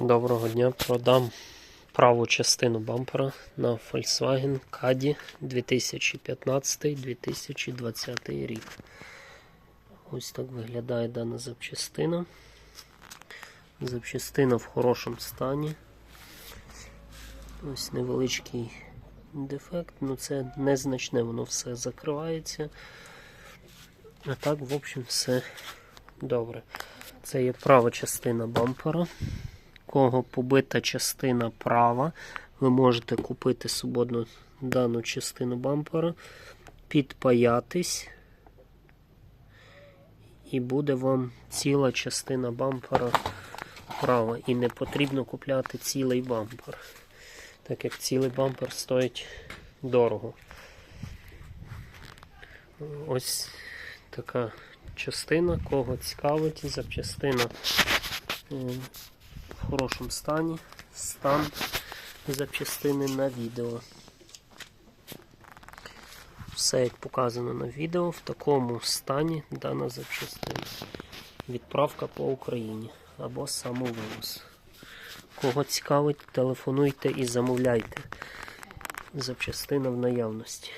Доброго дня. Продам праву частину бампера на Volkswagen Caddy 2015-2020 рік. Ось так виглядає дана запчастина. Запчастина в хорошому стані. Ось невеличкий дефект, ну це незначне, воно все закривається. А так, в общем, все добре. Це є права частина бампера кого побита частина права, ви можете купити свободно дану частину бампера, підпаятись, і буде вам ціла частина бампера права. І не потрібно купляти цілий бампер, так як цілий бампер стоїть дорого. Ось така частина, кого цікавить, запчастина. В хорошому стані. Стан запчастини на відео. Все як показано на відео, в такому стані дана запчастина. Відправка по Україні або самовивоз. Кого цікавить, телефонуйте і замовляйте. Запчастина в наявності.